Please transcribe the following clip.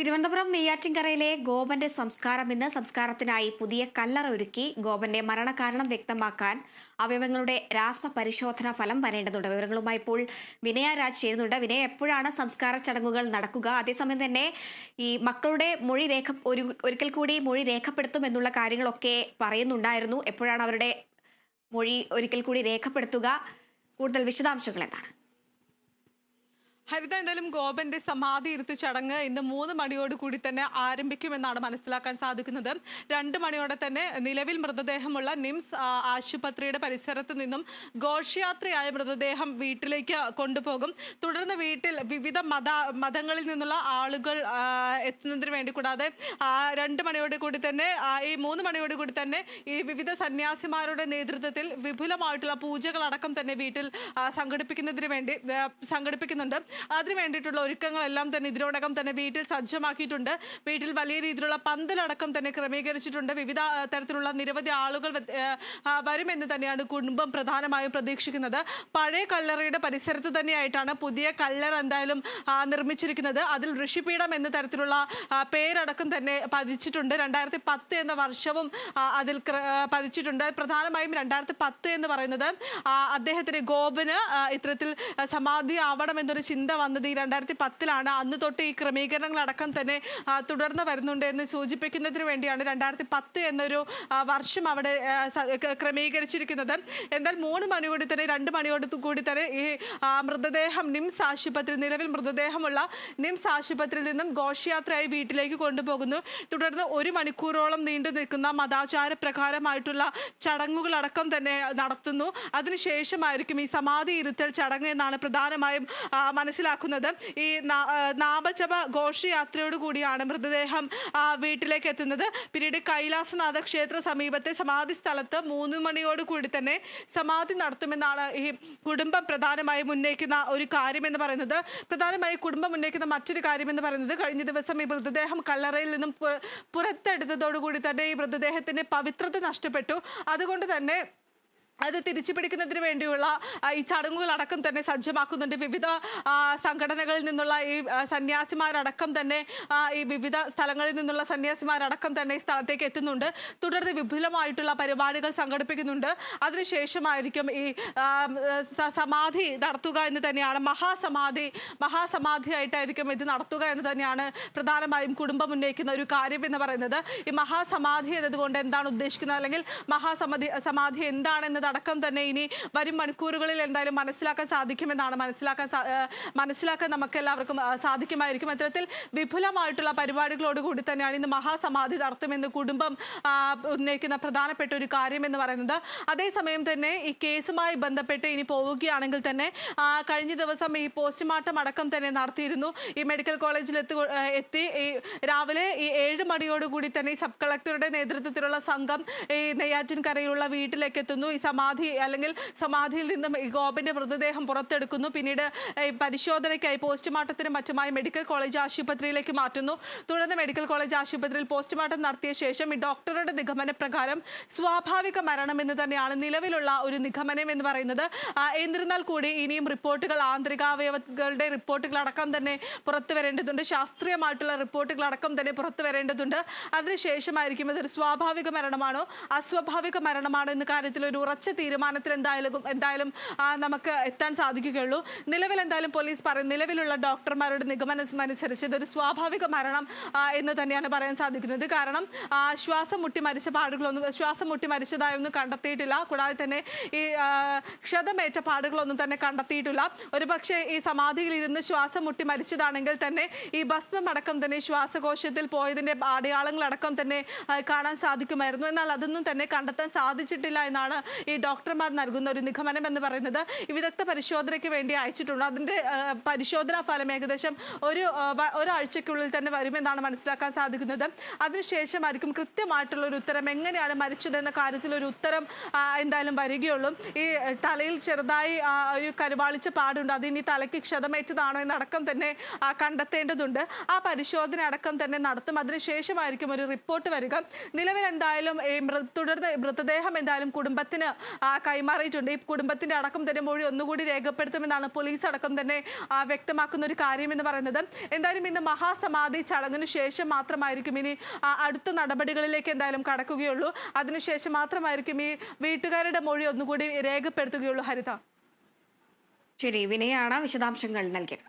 തിരുവനന്തപുരം നെയ്യാറ്റിൻകരയിലെ ഗോപന്റെ സംസ്കാരം ഇന്ന് സംസ്കാരത്തിനായി പുതിയ കല്ലറ ഒരുക്കി ഗോപന്റെ മരണകാരണം വ്യക്തമാക്കാൻ അവയവങ്ങളുടെ രാസപരിശോധനാ ഫലം വരേണ്ടതുണ്ട്. വിവരങ്ങളുമായി ഇപ്പോൾ വിനയ രാജ് ചേരുന്നുണ്ട്. വിനയ എപ്പോഴാണ് സംസ്കാര ചടങ്ങുകൾ നടക്കുക? അതേസമയം തന്നെ ഈ മക്കളുടെ മൊഴി രേഖ ഒരു ഒരിക്കൽ കൂടി മൊഴി രേഖപ്പെടുത്തും എന്നുള്ള കാര്യങ്ങളൊക്കെ പറയുന്നുണ്ടായിരുന്നു. എപ്പോഴാണ് അവരുടെ മൊഴി ഒരിക്കൽ കൂടി രേഖപ്പെടുത്തുക? കൂടുതൽ വിശദാംശങ്ങൾ എന്താണ്? ഹരിത എന്തായാലും ഗോപന്റെ സമാധി ഇരുത്തി ചടങ്ങ് ഇന്ന് മൂന്ന് മണിയോട് കൂടി തന്നെ ആരംഭിക്കുമെന്നാണ് മനസ്സിലാക്കാൻ സാധിക്കുന്നത്. രണ്ട് മണിയോടെ തന്നെ നിലവിൽ മൃതദേഹമുള്ള നിംസ് ആശുപത്രിയുടെ പരിസരത്ത് നിന്നും ഘോഷയാത്രയായ മൃതദേഹം വീട്ടിലേക്ക് കൊണ്ടുപോകും. തുടർന്ന് വീട്ടിൽ വിവിധ മത മതങ്ങളിൽ നിന്നുള്ള ആളുകൾ എത്തുന്നതിന് വേണ്ടി കൂടാതെ രണ്ട് മണിയോട് കൂടി തന്നെ ഈ മൂന്ന് മണിയോട് കൂടി തന്നെ ഈ വിവിധ സന്യാസിമാരുടെ നേതൃത്വത്തിൽ വിപുലമായിട്ടുള്ള പൂജകളടക്കം തന്നെ വീട്ടിൽ സംഘടിപ്പിക്കുന്നതിന് വേണ്ടി സംഘടിപ്പിക്കുന്നുണ്ട്. അതിന് വേണ്ടിയിട്ടുള്ള ഒരുക്കങ്ങളെല്ലാം തന്നെ ഇതിനോടകം തന്നെ വീട്ടിൽ സജ്ജമാക്കിയിട്ടുണ്ട്. വീട്ടിൽ വലിയ രീതിയിലുള്ള പന്തലടക്കം തന്നെ ക്രമീകരിച്ചിട്ടുണ്ട്. വിവിധ തരത്തിലുള്ള നിരവധി ആളുകൾ വരുമെന്ന് തന്നെയാണ് കുടുംബം പ്രധാനമായും പ്രതീക്ഷിക്കുന്നത്. പഴയ കല്ലറയുടെ പരിസരത്ത് തന്നെയായിട്ടാണ് പുതിയ കല്ലറ എന്തായാലും നിർമ്മിച്ചിരിക്കുന്നത്. അതിൽ ഋഷിപീഠം എന്ന തരത്തിലുള്ള പേരടക്കം തന്നെ പതിച്ചിട്ടുണ്ട്. രണ്ടായിരത്തി പത്ത് എന്ന വർഷവും അതിൽ പതിച്ചിട്ടുണ്ട്. പ്രധാനമായും രണ്ടായിരത്തി പത്ത് എന്ന് പറയുന്നത് അദ്ദേഹത്തിന് ഗോപന് ഇത്തരത്തിൽ സമാധി ആവണം എന്നൊരു ചിന്ത വന്നത്? ഈ രണ്ടായിരത്തി പത്തിലാണ് അന്ന് തൊട്ട് ഈ ക്രമീകരണങ്ങളടക്കം തന്നെ തുടർന്ന് വരുന്നുണ്ട് എന്ന് സൂചിപ്പിക്കുന്നതിന് വേണ്ടിയാണ് രണ്ടായിരത്തി പത്ത് എന്നൊരു വർഷം അവിടെ ക്രമീകരിച്ചിരിക്കുന്നത്. എന്നാൽ മൂന്ന് മണിയോട് തന്നെ രണ്ട് മണിയോട് കൂടി തന്നെ ഈ മൃതദേഹം നിംസ് ആശുപത്രി നിലവിൽ മൃതദേഹമുള്ള നിംസ് ആശുപത്രിയിൽ നിന്നും ഘോഷയാത്രയായി വീട്ടിലേക്ക് കൊണ്ടുപോകുന്നു. തുടർന്ന് ഒരു മണിക്കൂറോളം നീണ്ടു നിൽക്കുന്ന മതാചാര പ്രകാരമായിട്ടുള്ള ചടങ്ങുകളടക്കം തന്നെ നടത്തുന്നു. അതിനുശേഷമായിരിക്കും ഈ സമാധി ഇരുത്തൽ ചടങ്ങ് എന്നാണ് പ്രധാനമായും മനസ്സിലാക്കുന്നത്. ഈ നാമജപ ഘോഷയാത്രയോട് കൂടിയാണ് മൃതദേഹം വീട്ടിലേക്ക് എത്തുന്നത്. പിന്നീട് കൈലാസനാഥ ക്ഷേത്ര സമീപത്തെ സമാധി സ്ഥലത്ത് മൂന്ന് മണിയോട് കൂടി തന്നെ സമാധി നടത്തുമെന്നാണ് ഈ കുടുംബം പ്രധാനമായും ഉന്നയിക്കുന്ന ഒരു കാര്യം എന്ന് പറയുന്നത്. പ്രധാനമായി കുടുംബം ഉന്നയിക്കുന്ന മറ്റൊരു കാര്യം എന്ന് പറയുന്നത് കഴിഞ്ഞ ദിവസം ഈ മൃതദേഹം കല്ലറയിൽ നിന്നും പുറത്തെടുത്തതോടുകൂടി തന്നെ ഈ മൃതദേഹത്തിന്റെ പവിത്രത നഷ്ടപ്പെട്ടു. അതുകൊണ്ട് തന്നെ അത് തിരിച്ചു പിടിക്കുന്നതിന് വേണ്ടിയുള്ള ഈ ചടങ്ങുകളടക്കം തന്നെ സജ്ജമാക്കുന്നുണ്ട്. വിവിധ സംഘടനകളിൽ നിന്നുള്ള ഈ സന്യാസിമാരടക്കം തന്നെ ഈ വിവിധ സ്ഥലങ്ങളിൽ നിന്നുള്ള സന്യാസിമാരടക്കം തന്നെ ഈ സ്ഥലത്തേക്ക് എത്തുന്നുണ്ട്. തുടർന്ന് വിപുലമായിട്ടുള്ള പരിപാടികൾ സംഘടിപ്പിക്കുന്നുണ്ട്. അതിനുശേഷമായിരിക്കും ഈ സമാധി നടത്തുക എന്ന് തന്നെയാണ്. മഹാസമാധി മഹാസമാധിയായിട്ടായിരിക്കും ഇത് നടത്തുക എന്ന് തന്നെയാണ് പ്രധാനമായും കുടുംബം ഉന്നയിക്കുന്ന ഒരു കാര്യം എന്ന് പറയുന്നത്. ഈ മഹാസമാധി എന്നതുകൊണ്ട് എന്താണ് ഉദ്ദേശിക്കുന്നത്? അല്ലെങ്കിൽ മഹാസമാധി സമാധി എന്താണെന്നതടക്കം തന്നെ ഇനി വരും മണിക്കൂറുകളിൽ എന്തായാലും മനസ്സിലാക്കാൻ സാധിക്കുമെന്നാണ് മനസ്സിലാക്കാൻ മനസ്സിലാക്കാൻ നമുക്ക് എല്ലാവർക്കും സാധിക്കുമായിരിക്കും. അത്തരത്തിൽ വിപുലമായിട്ടുള്ള പരിപാടികളോട് കൂടി തന്നെയാണ് ഇന്ന് മഹാസമാധി നടത്തുമെന്ന് കുടുംബം ഉന്നയിക്കുന്ന പ്രധാനപ്പെട്ട ഒരു കാര്യം എന്ന് പറയുന്നത്. അതേസമയം തന്നെ ഈ കേസുമായി ബന്ധപ്പെട്ട് ഇനി പോവുകയാണെങ്കിൽ തന്നെ കഴിഞ്ഞ ദിവസം ഈ പോസ്റ്റ്മോർട്ടം അടക്കം തന്നെ നടത്തിയിരുന്നു. ഈ മെഡിക്കൽ കോളേജിൽ എത്തി എത്തി. ഈ രാവിലെ ഈ ഏഴ് മണിയോടുകൂടി തന്നെ ഈ സബ് കളക്ടറുടെ നേതൃത്വത്തിലുള്ള സംഘം ഈ നെയ്യാറ്റിൻകരയിലുള്ള വീട്ടിലേക്ക് എത്തുന്നു. ഈ സമാധി അല്ലെങ്കിൽ സമാധിയിൽ നിന്നും ഗോപിന്റെ മൃതദേഹം പുറത്തെടുക്കുന്നു. പിന്നീട് പരിശോധനയ്ക്കായി പോസ്റ്റ്മോർട്ടത്തിനും മറ്റുമായി മെഡിക്കൽ കോളേജ് ആശുപത്രിയിലേക്ക് മാറ്റുന്നു. തുടർന്ന് മെഡിക്കൽ കോളേജ് ആശുപത്രിയിൽ പോസ്റ്റ്മോർട്ടം നടത്തിയ ശേഷം ഈ ഡോക്ടറുടെ നിഗമന പ്രകാരം സ്വാഭാവിക മരണം എന്ന് തന്നെയാണ് നിലവിലുള്ള ഒരു നിഗമനം എന്ന് പറയുന്നത്. എന്നിരുന്നാൽ കൂടി ഇനിയും റിപ്പോർട്ടുകൾ ആന്തരികാവയവങ്ങളുടെ റിപ്പോർട്ടുകളടക്കം തന്നെ പുറത്തു വരേണ്ടതുണ്ട്. ശാസ്ത്രീയമായിട്ടുള്ള റിപ്പോർട്ടുകളടക്കം തന്നെ പുറത്തു വരേണ്ടതുണ്ട്. അതിനുശേഷമായിരിക്കും ഇതൊരു സ്വാഭാവിക മരണമാണോ അസ്വാഭാവിക മരണമാണോ എന്ന കാര്യത്തിൽ ഒരു ഉറച്ച തീരുമാനത്തിൽ എന്തായാലും എന്തായാലും നമുക്ക് എത്താൻ സാധിക്കുകയുള്ളൂ. നിലവിൽ എന്തായാലും പോലീസ് പറയും നിലവിലുള്ള ഡോക്ടർമാരുടെ നിഗമനം അനുസരിച്ച് ഇതൊരു സ്വാഭാവിക മരണം എന്ന് തന്നെയാണ് പറയാൻ സാധിക്കുന്നത്. കാരണം ശ്വാസം മുട്ടി മരിച്ച പാടുകളൊന്നും ശ്വാസം മുട്ടി മരിച്ചതായൊന്നും കണ്ടെത്തിയിട്ടില്ല. കൂടാതെ തന്നെ ഈ ക്ഷതമേറ്റ പാടുകളൊന്നും തന്നെ കണ്ടെത്തിയിട്ടില്ല. ഒരുപക്ഷെ ഈ സമാധിയിൽ ഇരുന്ന് ശ്വാസം മുട്ടി മരിച്ചതാണെങ്കിൽ തന്നെ ഈ ഭസ്മം അടക്കം തന്നെ ശ്വാസകോശത്തിൽ പോയതിന്റെ അടയാളങ്ങളടക്കം തന്നെ കാണാൻ സാധിക്കുമായിരുന്നു. എന്നാൽ അതൊന്നും തന്നെ കണ്ടെത്താൻ സാധിച്ചിട്ടില്ല എന്നാണ് ഈ ഡോക്ടർമാർ നൽകുന്ന ഒരു നിഗമനം എന്ന് പറയുന്നത് ഈ വിദഗ്ധ പരിശോധനയ്ക്ക് വേണ്ടി അയച്ചിട്ടുണ്ട് അതിന്റെ പരിശോധനാ ഫലം ഏകദേശം ഒരു ഒരാഴ്ചക്കുള്ളിൽ തന്നെ വരുമെന്നാണ് മനസ്സിലാക്കാൻ സാധിക്കുന്നത്. അതിനുശേഷമായിരിക്കും കൃത്യമായിട്ടുള്ള ഒരു ഉത്തരം എങ്ങനെയാണ് മരിച്ചത് എന്ന കാര്യത്തിൽ ഒരു ഉത്തരം എന്തായാലും വരികയുള്ളൂ. ഈ തലയിൽ ചെറുതായി ഒരു കരുവാളിച്ച പാടുണ്ട്. അത് ഇനി തലയ്ക്ക് ക്ഷതമേറ്റതാണോ എന്നടക്കം തന്നെ കണ്ടെത്തേണ്ടതുണ്ട്. ആ പരിശോധന അടക്കം തന്നെ നടത്തും. അതിനുശേഷമായിരിക്കും ഒരു റിപ്പോർട്ട് വരിക. നിലവിൽ എന്തായാലും തുടർന്ന് മൃതദേഹം എന്തായാലും കുടുംബത്തിന് കൈമാറിയിട്ടുണ്ട്. ഈ കുടുംബത്തിന്റെ അടക്കം തന്നെ മൊഴി ഒന്നുകൂടി രേഖപ്പെടുത്തുമെന്നാണ് പോലീസ് അടക്കം തന്നെ വ്യക്തമാക്കുന്ന ഒരു കാര്യം എന്ന് പറയുന്നത്. എന്തായാലും ഇന്ന് മഹാസമാധി ചടങ്ങിന് ശേഷം മാത്രമായിരിക്കും ഇനി അടുത്ത നടപടികളിലേക്ക് എന്തായാലും കടക്കുകയുള്ളൂ. അതിനുശേഷം മാത്രമായിരിക്കും ഈ വീട്ടുകാരുടെ മൊഴി ഒന്നുകൂടി രേഖപ്പെടുത്തുകയുള്ളൂ. ഹരിത. ശരി വിനയാണ് വിശദാംശങ്ങൾ നൽകിയത്.